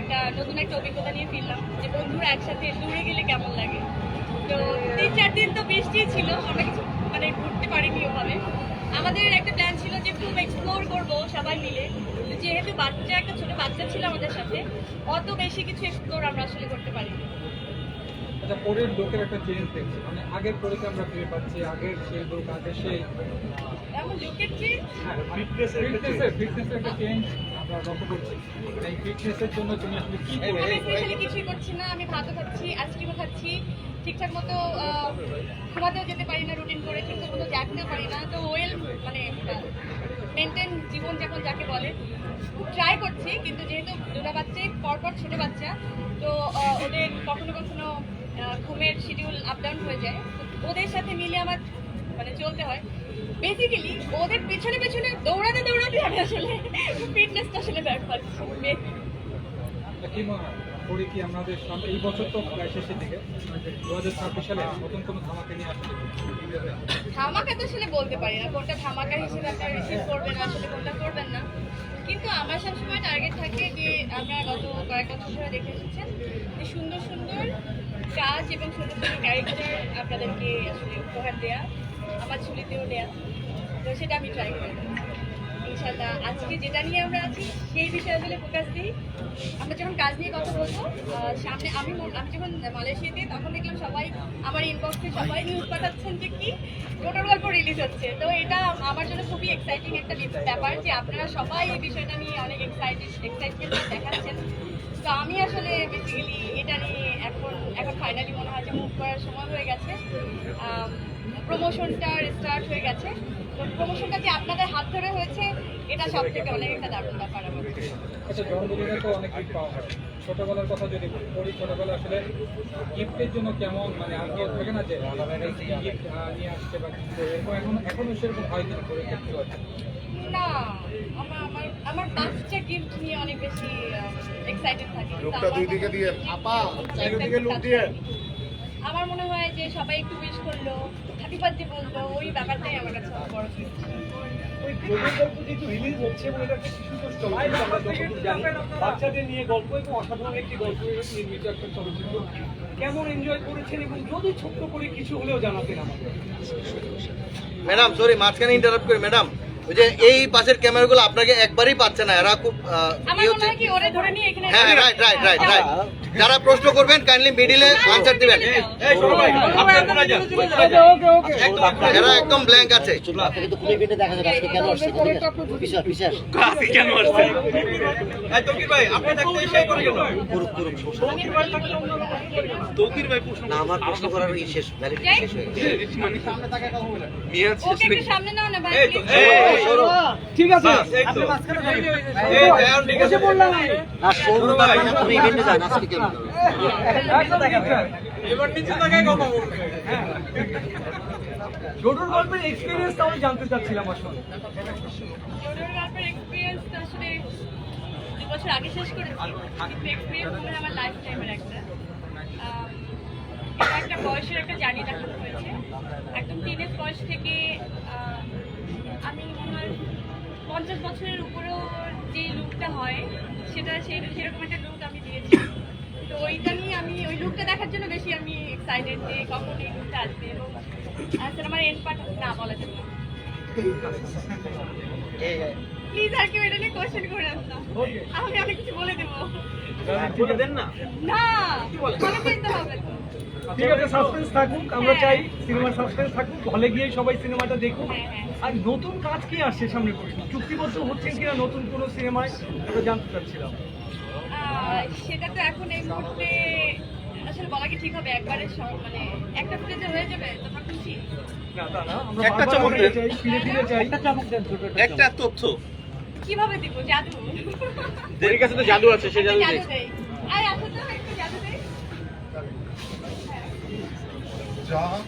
একটা নতুন একটা অভিজ্ঞতা নিয়ে ফিরলাম যে বন্ধুরা একসাথে দূরে গেলে কেমন লাগে। তো তিন চার দিন তো বৃষ্টি ছিল, আমরা কিছু মানে ঘুরতে পারিনি ওভাবে। আমাদের একটা প্ল্যান ছিল যে খুব এক্সপ্লোর করব সবাই মিলে। যেহেতু বাচ্চা একটা ছোট বাচ্চা ছিল আমাদের সাথে, অত বেশি কিছু এক্সপ্লোর আমরা আসলে করতে পারিনি। আচ্ছা পরের লোকের একটা চেঞ্জ দেখছি। মানে আগের পরেকে আমরা ফিরে পাচ্ছি আগের সেই লোক আগের সেই এমন লোকের ফিটনেসের ফিটনেসের একটা চেঞ্জ আমরা লক্ষ্য করছি। এই ফিটনেসের জন্য তুমি আসলে কি করবে? কিছুই করছি না আমি ভাতও খাচ্ছি আইসক্রিমও খাচ্ছি ঠিকঠাক মতো ঘুমাতেও যেতে পারি না রুটিন করে ঠিকঠাক মতো জাগতেও পারি না তো ওয়েল মানে মেনটেন জীবন যাপন যাকে বলে। ট্রাই করছি কিন্তু যেহেতু দুটা বাচ্চাই পরপর ছোট বাচ্চা তো ওদের কখনো কখনো ঘুমের শিডিউল আপ ডাউন হয়ে যায়। ওদের সাথে মিলে আমার মানে চলতে হয়। বেসিক্যালি ওদের পেছনে পেছনে দৌড়াতে দৌড়াতে আমি আসলে ফিটনেসটা আসলে ব্যাট পাচ্ছি কি মনে হয়? পরে কি আমাদের এই বছর তো প্রায় শেষের দিকে। দু হাজার ছাব্বিশ সালে নতুন কোনো ধামাকে নিয়ে আসলে ধামাকা তো আসলে বলতে পারি না। কোনটা ধামাকা হিসেবে আপনারা রিসিভ করবেন আসলে কোনটা করবেন না। কিন্তু আমার সবসময় টার্গেট থাকে যে আপনারা গত কয়েক বছর ধরে দেখে এসেছেন যে সুন্দর সুন্দর কাজ এবং সুন্দর সুন্দর ক্যারেক্টার আপনাদেরকে আসলে উপহার দেয়া, আমার ছুটিতেও দেয়া। তো সেটা আমি ট্রাই করি ইনশাল্লাহ আজকে যেটা নিয়ে আমরা আছি, সেই বিষয়ে আসলে ফোকাস দিই। আমরা যখন কাজ নিয়ে কথা বলব সামনে আমি আমি যখন মালয়েশিয়াতে, তখন দেখলাম সবাই আমার ইনবক্সে সবাই নিউজ পাঠাচ্ছেন যে কি ছোটোর গল্প রিলিজ হচ্ছে। তো এটা আমার জন্য খুবই এক্সাইটিং একটা ব্যাপার যে আপনারা সবাই এই বিষয়টা নিয়ে অনেক এক্সাইটেড এক্সাইটমেন্ট দেখাচ্ছেন। তো আমি আসলে বেসিক্যালি এটা নিয়ে এখন ফাইনালি মনে হয় যে মুভ করার সময় হয়ে গেছে। প্রমোশনটা স্টার্ট হয়ে গেছে। তো প্রমোশনটা যে আপনাদের হাত ধরে হয়েছে এটা সব থেকে অনেক একটা দারুণ ব্যাপার আমার আচ্ছা জন্মদিনে তো অনেক গিফট পাওয়া হয়। ছোটবেলার কথা যদি বলি, ছোটবেলা আসলে গিফটের জন্য কেমন মানে আগ্রহ থাকে না যে গিফট নিয়ে আসছে বা এরকম এখন এখনও সেরকম হয় কিনা না আমার আমার আমার বাচ্চা গিফট নিয়ে অনেক বেশি এক্সাইটেড থাকি। লোকটা দুই দিকে দিয়ে আপা চারিদিকে লোক দিয়ে। আমার মনে হয় যে সবাই একটু উইশ করল হ্যাপি বার্থডে বলল ওই ব্যাপারটাই আমার কাছে বড় বাচ্চাদের নিয়ে গল্প এবং অসাধারণ একটি গল্প নির্মিত একটা চলচ্চিত্র কেমন এনজয় করেছেন এবং যদি ছোট্ট করে কিছু হলেও জানাতেন আমাদের ম্যাডাম সরি মাঝখানে ইন্টারাপ্ট করি ম্যাডাম। ওই যে এই পাশের ক্যামেরাগুলো আপনাকে একবারই পাচ্ছে না এরা খুব মনে হচ্ছে। হয় কি ওরে ধরে নিয়ে এখানে হ্যাঁ রাইট রাইট রাইট রাইট যারা প্রশ্ন করবেন কাইন্ডলি মিডিলে আনসার দিবেন। এরা একদম ব্ল্যাঙ্ক আছে। আমার প্রশ্ন করার শেষ শেষ হয়ে গেছে। সামনে না ভাই please। ঠিক আছে। গল্পের এক্সপিরিয়েন্স আমি জানতে চাচ্ছিলাম আসলে। জোডোর গল্পের এক্সপিরিয়েন্স আসলে দু বছর আগে শেষ করেছি কিন্তু এক্সপিরিয়েন্স মনে আমার লাইফ টাইমের একটা। একটা বয়সের একটা জার্নি দেখানো হয়েছে। একদম টিনেজ বয়স থেকে হয় পঞ্চাশ বছরের উপরেও যে লুকটা হয় সেটা সেই সেরকম একটা লুক আমি দিয়েছি। তো ওইটা নিয়ে আমি ওই লুকটা দেখার জন্য বেশি আমি এক্সাইটেড যে কখন এই লুকটা আসবে এবং আমার এন্ড পার্ট না বলা যাবে না। প্লিজ আর কেউ এটা নিয়ে কোশ্চেন করে না। আমি অনেক কিছু বলে দেবো। না। না বলে দিতে হবে তো। ঠিক আছে সাসপেন্স থাকুক আমরা চাই সিনেমার সাসপেন্স থাকুক হলে গিয়ে সবাই সিনেমাটা দেখুক। আর নতুন কাজ কি আসছে সামনে করে চুক্তিবদ্ধ হচ্ছেন কিনা নতুন কোনো সিনেমায় এটা জানতে চাচ্ছিলাম। সেটা তো এখন এই মুহূর্তে আসলে বলা কি ঠিক হবে? একবারে মানে একটা ফুটেজে হয়ে যাবে? তখন খুশি? না তা না আমরা একটা চমক দেন। ফিরে ফিরে চাই। একটা চমক দেন একটা তথ্য। কীভাবে দিব? জাদু। এর কাছে তো জাদু আছে সে জাদু দেই। তো একটু জাদু দেই আমার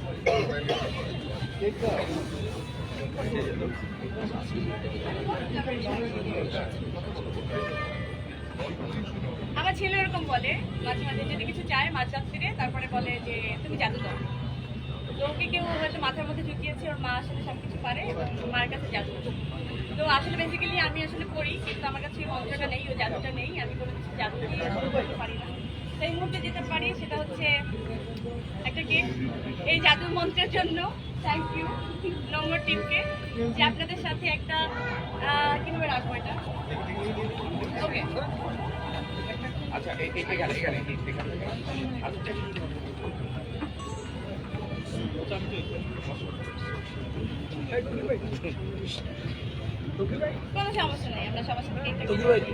ছেলে এরকম বলে, মাঝে মাঝে যদি কিছু চায়, মাঝ রাত্রিরে, তারপরে বলে যে, তুমি জাদু দাও। তো ওকে কেউ হয়তো মাথার মধ্যে ঢুকিয়েছে, ওর মা আসলে সব কিছু পারে মার কাছে জাদু। তো আসলে বেসিক্যালি আমি আসলে পড়ি কিন্তু আমার কাছে মন্ত্রটা নেই, ওই জাদুটা নেই, আমি কোনো কিছু জাদু দিয়ে আসলে করতে পারি না। তো এই মুহূর্তে যেতে পারি, সেটা হচ্ছে একটা গিফট এই জাদু মন্ত্রের জন্য। থ্যাংক ইউ নম্বর টিমকে যে আপনাদের সাথে একটা কীভাবে রাখব এটা? ওকে কোনো সমস্যা নেই আমরা সবার সাথে কেকটা কেটে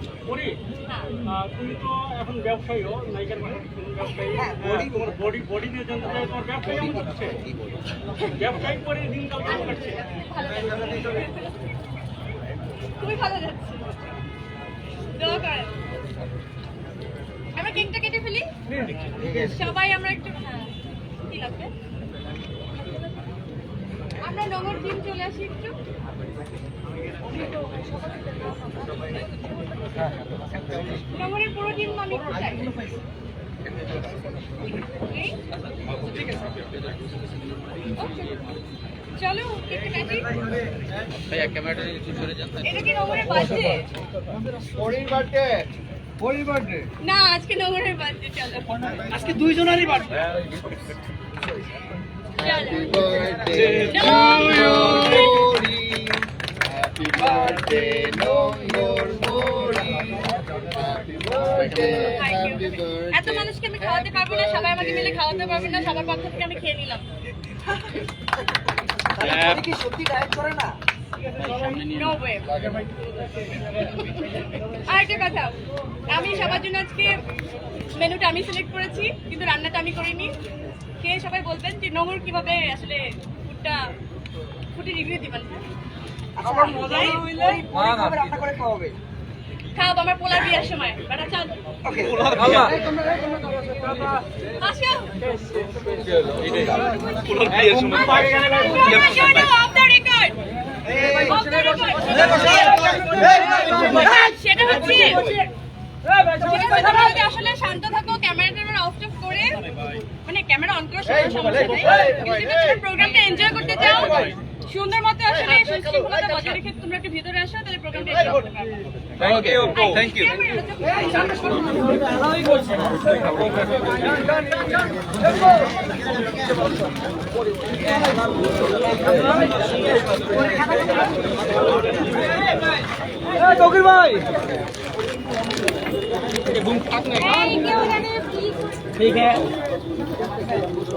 হ্যাঁ তুমি তো এখন ব্যবসায়ীও নায়িকার ব্যবসায়ী হ্যাঁ, তোমার বডি। বডি নিয়ে জানতে চাই তোমার ব্যবসায়ী কেমন হচ্ছে ব্যবসায়ী কেমন কাটছে খুবই ভালো যাচ্ছে। আমরা কেকটা কেটে ফেলি? সবাই আমরা একটু হ্যাঁ কি লাগবে? আমরা নগর টিম চলে আসি একটু। নগরের পুরো টিম আমি একটু চাই। চলো এটা কি নগরের বার্থডে? না আজকে নগরের বার্থডে চলো। আজকে দুইজনেরই এত মানুষকে আমি খাওয়াতে পারব না সবাই আমাকে মিলে খাওয়াতে পারবে না সবার পক্ষ থেকে আমি খেয়ে নিলাম কি সত্যি ডায়েট করে না কথা আমি সবার জন্য আজকে মেনুটা আমি সিলেক্ট করেছি, কিন্তু রান্নাটা আমি করিনি। খেয়ে সবাই বলবেন যে নোংর কীভাবে আসলে ফুডটা ফুডে রিভিউ দিবেন? আবার মজা না হইলে না না রান্না করে খাওয়াবে। খাও আমার পোলার বিয়ার সময়। বেটা চাল। ওকে। আল্লাহ আসো। সেটা হচ্ছে সেটা হচ্ছে আসলে শান্ত থাকো ক্যামেরা ট্যামেরা অফ টফ করে ক্যামেরা অন করে সবার সমস্যা নেই কিন্তু প্রোগ্রামটা এনজয় করতে চাও সুন্দর মতো আসলে সুশৃঙ্খলতা বজায় রেখে তোমরা একটু ভিতরে আসো তাহলে প্রোগ্রামটা এনজয় করতে পারবে thank you thank you Tokir ভাই এই কেউ জানে প্লিজ ঠিক আছে